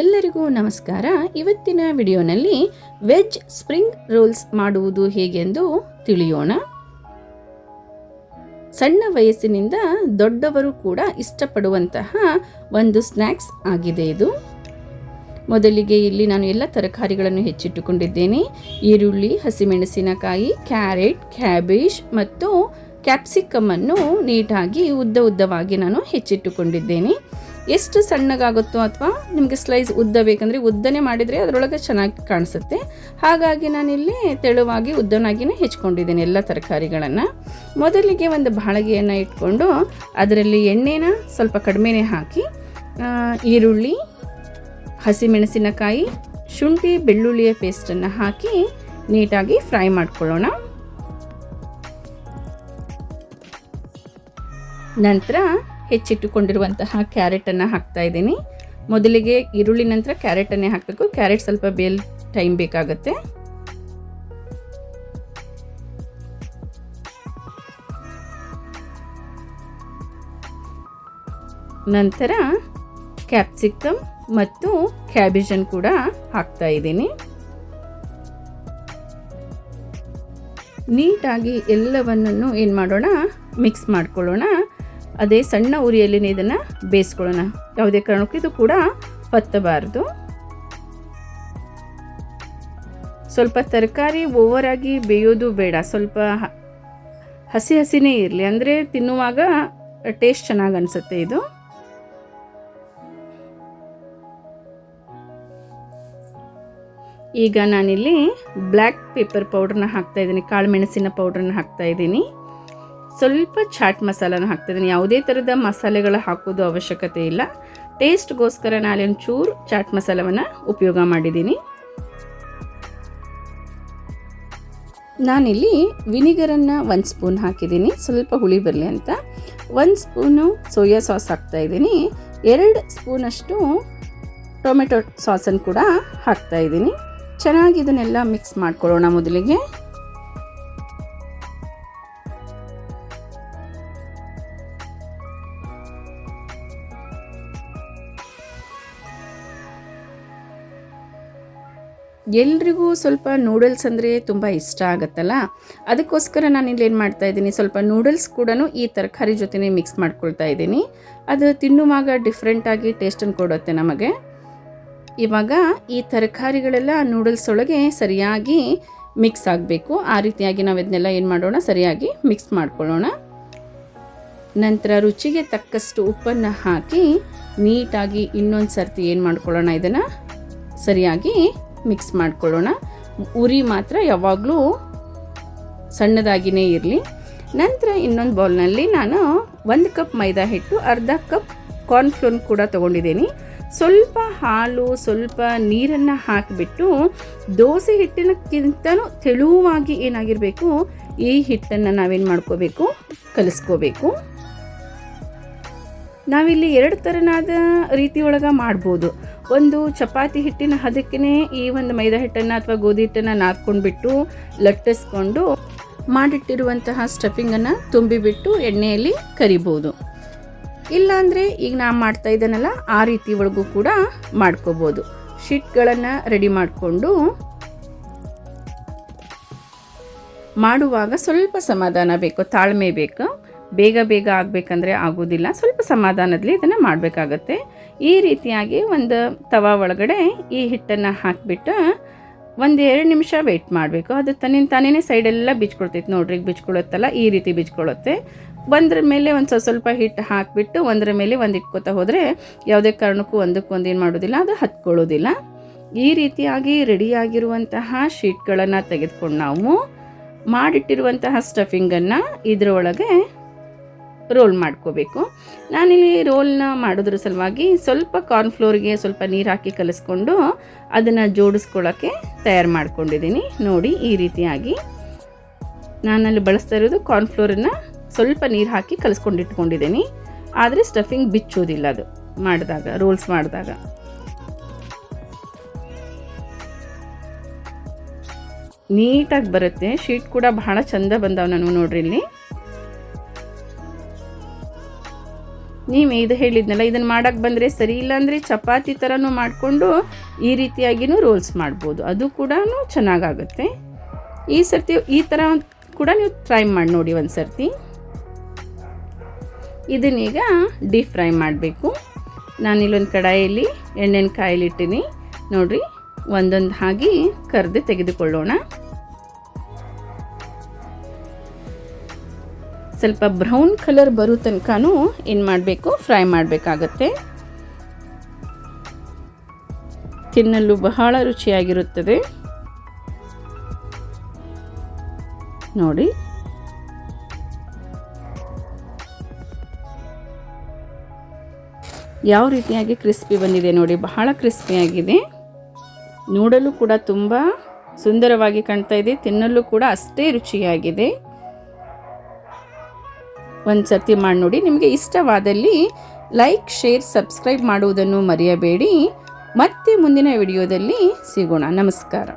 ಎಲ್ಲರಿಗೂ ನಮಸ್ಕಾರ. ಇವತ್ತಿನ ವಿಡಿಯೋನಲ್ಲಿ ವೆಜ್ ಸ್ಪ್ರಿಂಗ್ ರೋಲ್ಸ್ ಮಾಡುವುದು ಹೇಗೆಂದು ತಿಳಿಯೋಣ. ಸಣ್ಣ ವಯಸ್ಸಿನಿಂದ ದೊಡ್ಡವರು ಕೂಡ ಇಷ್ಟಪಡುವಂತಹ ಒಂದು ಸ್ನ್ಯಾಕ್ಸ್ ಆಗಿದೆ ಇದು. ಮೊದಲಿಗೆ ಇಲ್ಲಿ ನಾನು ಎಲ್ಲ ತರಕಾರಿಗಳನ್ನು ಹೆಚ್ಚಿಟ್ಟುಕೊಂಡಿದ್ದೇನೆ. ಈರುಳ್ಳಿ, ಹಸಿಮೆಣಸಿನಕಾಯಿ, ಕ್ಯಾರೆಟ್, ಕ್ಯಾಬೇಜ್ ಮತ್ತು ಕ್ಯಾಪ್ಸಿಕಮ್ಮನ್ನು ನೀಟಾಗಿ ಉದ್ದ ಉದ್ದವಾಗಿ ನಾನು ಹೆಚ್ಚಿಟ್ಟುಕೊಂಡಿದ್ದೇನೆ. ಎಷ್ಟು ಸಣ್ಣಗಾಗುತ್ತೋ ಅಥವಾ ನಿಮಗೆ ಸ್ಲೈಸ್ ಉದ್ದ ಬೇಕಂದರೆ ಉದ್ದನೆ ಮಾಡಿದರೆ ಅದರೊಳಗೆ ಚೆನ್ನಾಗಿ ಕಾಣಿಸುತ್ತೆ. ಹಾಗಾಗಿ ನಾನಿಲ್ಲಿ ತೆಳುವಾಗಿ ಉದ್ದನಾಗಿಯೇ ಹೆಚ್ಕೊಂಡಿದ್ದೀನಿ ಎಲ್ಲ ತರಕಾರಿಗಳನ್ನು. ಮೊದಲಿಗೆ ಒಂದು ಬಾಳಿಗೆಯನ್ನು ಇಟ್ಕೊಂಡು ಅದರಲ್ಲಿ ಎಣ್ಣೆನ ಸ್ವಲ್ಪ ಕಡಿಮೆನೆ ಹಾಕಿ ಈರುಳ್ಳಿ, ಹಸಿಮೆಣಸಿನಕಾಯಿ, ಶುಂಠಿ, ಬೆಳ್ಳುಳ್ಳಿಯ ಪೇಸ್ಟನ್ನು ಹಾಕಿ ನೀಟಾಗಿ ಫ್ರೈ ಮಾಡ್ಕೊಳ್ಳೋಣ. ನಂತರ ಹೆಚ್ಚಿಟ್ಟುಕೊಂಡಿರುವಂತಹ ಕ್ಯಾರೆಟನ್ನು ಹಾಕ್ತಾ ಇದ್ದೀನಿ. ಮೊದಲಿಗೆ ಈರುಳ್ಳಿ ನಂತರ ಕ್ಯಾರೆಟನ್ನೇ ಹಾಕಬೇಕು. ಕ್ಯಾರೆಟ್ ಸ್ವಲ್ಪ ಬೇಲ್ ಟೈಮ್ ಬೇಕಾಗುತ್ತೆ. ನಂತರ ಕ್ಯಾಪ್ಸಿಕಮ್ ಮತ್ತು ಕ್ಯಾಬೇಜನ್ನು ಕೂಡ ಹಾಕ್ತಾ ಇದ್ದೀನಿ. ನೀಟಾಗಿ ಎಲ್ಲವನ್ನೂ ಏನು ಮಾಡೋಣ? ಮಿಕ್ಸ್ ಮಾಡ್ಕೊಳ್ಳೋಣ. ಅದೇ ಸಣ್ಣ ಉರಿಯಲ್ಲಿ ಇದನ್ನು ಬೇಯಿಸ್ಕೊಳ್ಳೋಣ. ಯಾವುದೇ ಕಾರಣಕ್ಕೂ ಇದು ಕೂಡ ಪತ್ತಬಾರದು ಸ್ವಲ್ಪ ತರಕಾರಿ ಓವರ್ ಆಗಿ ಬೇಯೋದು ಬೇಡ. ಸ್ವಲ್ಪ ಹಸಿ ಹಸಿನೇ ಇರಲಿ. ಅಂದರೆ ತಿನ್ನುವಾಗ ಟೇಸ್ಟ್ ಚೆನ್ನಾಗಿ ಅನಿಸುತ್ತೆ ಇದು. ಈಗ ನಾನಿಲ್ಲಿ ಬ್ಲ್ಯಾಕ್ ಪೇಪರ್ ಪೌಡ್ರನ್ನ ಹಾಕ್ತಾ ಇದ್ದೀನಿ. ಕಾಳು ಮೆಣಸಿನ ಪೌಡ್ರನ್ನ ಹಾಕ್ತಾ ಇದ್ದೀನಿ. ಸ್ವಲ್ಪ ಚಾಟ್ ಮಸಾಲನ ಹಾಕ್ತಾ ಇದ್ದೀನಿ ಯಾವುದೇ ಥರದ ಮಸಾಲೆಗಳು ಹಾಕೋದು ಅವಶ್ಯಕತೆ ಇಲ್ಲ. ಟೇಸ್ಟ್ಗೋಸ್ಕರ ನಾನು ಒಂಚೂರು ಚಾಟ್ ಮಸಾಲವನ್ನು ಉಪಯೋಗ ಮಾಡಿದ್ದೀನಿ. ನಾನಿಲ್ಲಿ ವಿನಿಗರನ್ನು ಒಂದು ಸ್ಪೂನ್ ಹಾಕಿದ್ದೀನಿ. ಸ್ವಲ್ಪ ಹುಳಿ ಬರಲಿ ಅಂತ. ಒಂದು ಸ್ಪೂನು ಸೋಯಾ ಸಾಸ್ ಹಾಕ್ತಾ ಇದ್ದೀನಿ. ಎರಡು ಸ್ಪೂನಷ್ಟು ಟೊಮೆಟೊ ಸಾಸನ್ನು ಕೂಡ ಹಾಕ್ತಾ ಇದ್ದೀನಿ. ಚೆನ್ನಾಗಿ ಇದನ್ನೆಲ್ಲ ಮಿಕ್ಸ್ ಮಾಡ್ಕೊಳ್ಳೋಣ ಮೊದಲಿಗೆ. ಎಲ್ರಿಗೂ ಸ್ವಲ್ಪ ನೂಡಲ್ಸ್ ಅಂದರೆ ತುಂಬ ಇಷ್ಟ ಆಗುತ್ತಲ್ಲ? ಅದಕ್ಕೋಸ್ಕರ ನಾನು ಇಲ್ಲಿ ಏನು ಮಾಡ್ತಾ ಇದ್ದೀನಿ. ಸ್ವಲ್ಪ ನೂಡಲ್ಸ್ ಕೂಡ ಈ ತರಕಾರಿ ಜೊತೆನೇ ಮಿಕ್ಸ್ ಮಾಡ್ಕೊಳ್ತಾ ಇದ್ದೀನಿ. ಅದು ತಿನ್ನುವಾಗ ಡಿಫ್ರೆಂಟಾಗಿ ಟೇಸ್ಟನ್ನು ಕೊಡುತ್ತೆ ನಮಗೆ. ಇವಾಗ ಈ ತರಕಾರಿಗಳೆಲ್ಲ ನೂಡಲ್ಸ್ ಒಳಗೆ ಸರಿಯಾಗಿ ಮಿಕ್ಸ್ ಆಗಬೇಕು. ಆ ರೀತಿಯಾಗಿ ನಾವು ಇದನ್ನೆಲ್ಲ ಏನು ಮಾಡೋಣ? ಸರಿಯಾಗಿ ಮಿಕ್ಸ್ ಮಾಡ್ಕೊಳ್ಳೋಣ. ನಂತರ ರುಚಿಗೆ ತಕ್ಕಷ್ಟು ಉಪ್ಪನ್ನು ಹಾಕಿ ನೀಟಾಗಿ ಇನ್ನೊಂದು ಸರ್ತಿ ಏನು ಮಾಡ್ಕೊಳ್ಳೋಣ ಇದನ್ನು? ಸರಿಯಾಗಿ ಮಿಕ್ಸ್ ಮಾಡ್ಕೊಳ್ಳೋಣ. ಉರಿ ಮಾತ್ರ ಯಾವಾಗಲೂ ಸಣ್ಣದಾಗಿಯೇ ಇರಲಿ. ನಂತರ ಇನ್ನೊಂದು ಬೌಲ್ನಲ್ಲಿ ನಾನು ಒಂದು ಕಪ್ ಮೈದಾ ಹಿಟ್ಟು, ಅರ್ಧ ಕಪ್ ಕಾರ್ನ್ಫ್ಲೋರ್ ಕೂಡ ತೊಗೊಂಡಿದ್ದೀನಿ. ಸ್ವಲ್ಪ ಹಾಲು, ಸ್ವಲ್ಪ ನೀರನ್ನು ಹಾಕಿಬಿಟ್ಟು ದೋಸೆ ಹಿಟ್ಟಿನಕ್ಕಿಂತಲೂ ತೆಳುವಾಗಿ ಏನಾಗಿರಬೇಕು, ಈ ಹಿಟ್ಟನ್ನು ನಾವೇನು ಮಾಡ್ಕೋಬೇಕು? ಕಲಿಸ್ಕೋಬೇಕು. ನಾವಿಲ್ಲಿ ಎರಡು ಥರನಾದ ರೀತಿಯೊಳಗೆ ಮಾಡ್ಬೋದು. ಒಂದು ಚಪಾತಿ ಹಿಟ್ಟಿನ ಹದಕ್ಕೇ ಈ ಒಂದು ಮೈದಾ ಹಿಟ್ಟನ್ನು ಅಥವಾ ಗೋಧಿ ಹಿಟ್ಟನ್ನು ನಾದ್ಕೊಂಡ್ಬಿಟ್ಟು ಲಟ್ಟಿಸ್ಕೊಂಡು ಮಾಡಿಟ್ಟಿರುವಂತಹ ಸ್ಟಫಿಂಗನ್ನು ತುಂಬಿಬಿಟ್ಟು ಎಣ್ಣೆಯಲ್ಲಿ ಕರಿಬೋದು. ಇಲ್ಲಾಂದರೆ ಈಗ ನಾನು ಮಾಡ್ತಾ ಇದ್ದಾನಲ್ಲ, ಆ ರೀತಿ ಒಳಗೂ ಕೂಡ ಮಾಡ್ಕೋಬೋದು. ಶೀಟ್ಗಳನ್ನು ರೆಡಿ ಮಾಡಿಕೊಂಡು ಮಾಡುವಾಗ ಸ್ವಲ್ಪ ಸಮಾಧಾನ ಬೇಕು, ತಾಳ್ಮೆ ಬೇಕು. ಬೇಗ ಬೇಗ ಆಗಬೇಕಂದ್ರೆ ಆಗೋದಿಲ್ಲ ಸ್ವಲ್ಪ ಸಮಾಧಾನದಲ್ಲಿ ಇದನ್ನು ಮಾಡಬೇಕಾಗತ್ತೆ. ಈ ರೀತಿಯಾಗಿ ಒಂದು ತವಾ ಒಳಗಡೆ ಈ ಹಿಟ್ಟನ್ನು ಹಾಕಿಬಿಟ್ಟು ಒಂದು ಎರಡು ನಿಮಿಷ ವೆಯ್ಟ್ ಮಾಡಬೇಕು. ಅದು ತನ್ನಿಂದ ತಾನೇ ಸೈಡೆಲ್ಲ ಬಿಚ್ಕೊಳ್ತೈತೆ ನೋಡ್ರಿ ಬಿಚ್ಕೊಳ್ಳುತ್ತಲ್ಲ ಈ ರೀತಿ ಬಿಚ್ಕೊಳ್ಳುತ್ತೆ ಒಂದ್ರ ಮೇಲೆ ಒಂದು ಸ್ವಲ್ಪ ಸ್ವಲ್ಪ ಹಿಟ್ಟು ಹಾಕಿಬಿಟ್ಟು ಒಂದರ ಮೇಲೆ ಒಂದು ಇಟ್ಕೋತಾ ಹೋದರೆ ಯಾವುದೇ ಕಾರಣಕ್ಕೂ ಒಂದಕ್ಕೊಂದು ಏನು ಮಾಡೋದಿಲ್ಲ, ಅದು ಹತ್ಕೊಳ್ಳೋದಿಲ್ಲ. ಈ ರೀತಿಯಾಗಿ ರೆಡಿಯಾಗಿರುವಂತಹ ಶೀಟ್ಗಳನ್ನು ತೆಗೆದುಕೊಂಡು ನಾವು ಮಾಡಿಟ್ಟಿರುವಂತಹ ಸ್ಟಫಿಂಗನ್ನು ಇದರೊಳಗೆ ರೋಲ್ ಮಾಡ್ಕೋಬೇಕು. ನಾನಿಲ್ಲಿ ರೋಲ್ನ ಮಾಡೋದ್ರ ಸಲುವಾಗಿ ಸ್ವಲ್ಪ ಕಾರ್ನ್ಫ್ಲೋರ್ಗೆ ಸ್ವಲ್ಪ ನೀರು ಹಾಕಿ ಕಲಿಸ್ಕೊಂಡು ಅದನ್ನು ಜೋಡಿಸ್ಕೊಳ್ಳೋಕ್ಕೆ ತಯಾರು ಮಾಡ್ಕೊಂಡಿದ್ದೀನಿ. ನೋಡಿ, ಈ ರೀತಿಯಾಗಿ ನಾನಲ್ಲಿ ಬಳಸ್ತಾ ಇರೋದು ಕಾರ್ನ್ಫ್ಲೋರನ್ನು ಸ್ವಲ್ಪ ನೀರು ಹಾಕಿ ಕಲಿಸ್ಕೊಂಡಿಟ್ಕೊಂಡಿದ್ದೀನಿ ಆದರೆ ಸ್ಟಫಿಂಗ್ ಬಿಚ್ಚೋದಿಲ್ಲ ಅದು ಮಾಡಿದಾಗ ರೋಲ್ಸ್ ಮಾಡಿದಾಗ. ನೀಟಾಗಿ ಬರುತ್ತೆ. ಶೀಟ್ ಕೂಡ ಬಹಳ ಚಂದ ಬಂದವ ನಾನು ನೋಡ್ರಿ ಇಲ್ಲಿ. ನೀವು ಇದು ಹೇಳಿದ್ನಲ್ಲ, ಇದನ್ನು ಮಾಡೋಕ್ಕೆ ಬಂದರೆ ಸರಿ ಇಲ್ಲಾಂದರೆ ಚಪಾತಿ ಥರನೂ ಮಾಡಿಕೊಂಡು ಈ ರೀತಿಯಾಗಿಯೂ ರೋಲ್ಸ್ ಮಾಡ್ಬೋದು. ಅದು ಕೂಡ ಚೆನ್ನಾಗಾಗುತ್ತೆ. ಈ ಸರ್ತಿ ಈ ಥರ ಕೂಡ ನೀವು ಟ್ರೈ ಮಾಡಿ ನೋಡಿ ಒಂದು ಸರ್ತಿ ಇದನ್ನೀಗ ಡೀಪ್ ಫ್ರೈ ಮಾಡಬೇಕು. ನಾನಿಲ್ಲೊಂದು ಕಡಾಯಲ್ಲಿ ಎಣ್ಣೆನ ಕಾಯಲಿಟ್ಟಿನಿ. ನೋಡಿರಿ, ಒಂದೊಂದು ಹಾಗೆ ಕರೆದು ತೆಗೆದುಕೊಳ್ಳೋಣ. ಸ್ವಲ್ಪ ಬ್ರೌನ್ ಕಲರ್ ಬರೋ ತನಕನೂ ಏನು ಮಾಡಬೇಕು? ಫ್ರೈ ಮಾಡಬೇಕಾಗತ್ತೆ. ತಿನ್ನಲು ಬಹಳ ರುಚಿಯಾಗಿರುತ್ತದೆ. ನೋಡಿ. ಯಾವ ರೀತಿಯಾಗಿ ಕ್ರಿಸ್ಪಿ ಬಂದಿದೆ ನೋಡಿ, ಬಹಳ ಕ್ರಿಸ್ಪಿಯಾಗಿದೆ ನೋಡಲು ಕೂಡ ತುಂಬ ಸುಂದರವಾಗಿ ಕಾಣ್ತಾ ಇದೆ, ತಿನ್ನಲು ಕೂಡ ಅಷ್ಟೇ ರುಚಿಯಾಗಿದೆ. ಒಂದು ಸರ್ತಿ ಮಾಡಿ ನೋಡಿ. ನಿಮಗೆ ಇಷ್ಟವಾದಲ್ಲಿ ಲೈಕ್, ಶೇರ್, ಸಬ್ಸ್ಕ್ರೈಬ್ ಮಾಡುವುದನ್ನು ಮರೆಯಬೇಡಿ. ಮತ್ತೆ ಮುಂದಿನ ವಿಡಿಯೋದಲ್ಲಿ ಸಿಗೋಣ. ನಮಸ್ಕಾರ.